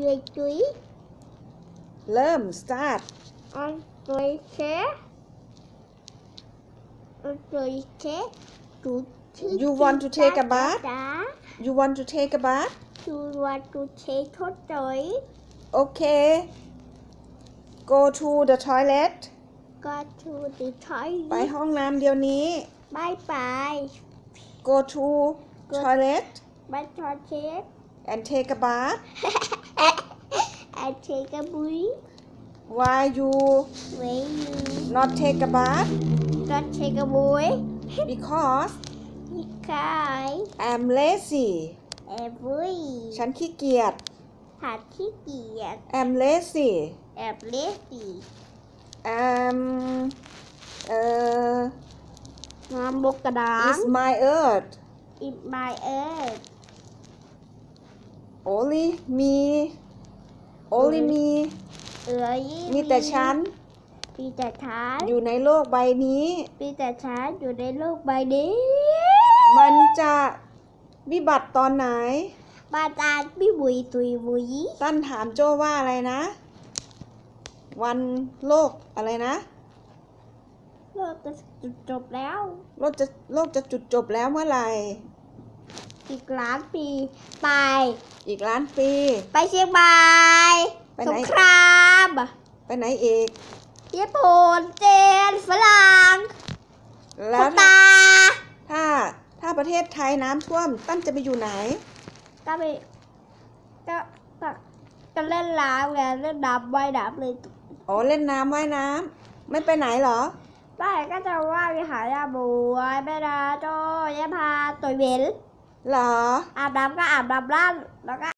người túi เริ่ม start ăn túi chế ăn túi chế chú You want to take a bath? đá you want to take a bath chú want to take hot túi okay go to the toilet go to the ไป toilet ห้องน้ำเดี๋ยวนี้ bye bye go to toilet bye toilet and take a bath and take a break why you when you not take a bath not take a break because because I'm lazy every ฉันขี้เกียจหาที่เกียจ I'm lazy แอบเล่สี I'm เอ่องามบกกระดาษ is my earth in my earth only me only me เอ๋ยมีแต่ฉัน มีแต่ฉันอยู่ในโลกใบนี้ มีแต่ฉันอยู่ในโลกใบนี้ มันจะวิบัติตอนไหนบาจารย์พี่บุยตุยบุยตั้นถามโจว่าอะไรนะ วันโลกอะไรนะ โลกจะจุดจบแล้ว โลกจะโลกจะจุดจบแล้วเมื่อไหร่ อีกล้านปีไป อีกล้านปี ไปเชียงใหม่ไปสไหนงครามไปไหนอีก ญี่ปุ่นจีนฝรั่งแล้คุวณถ้าตาถ้าถ้าประเทศไทยน้ำท่วม ตั้นจะไปอยู่ไหน ก็ไปก็ก็ก็เล่นน้ำไงเล่นน้ำว่ายน้ำเลยอ๋อเล่นน้ำว่ายน้ำไม่ไปไหนเหรอไม่ก็จะว่าไปหายาบวยแม่ดาโจยายพาตัวเบล เหรอ อาบน้ำก็อาบน้ำร้านแล้วก็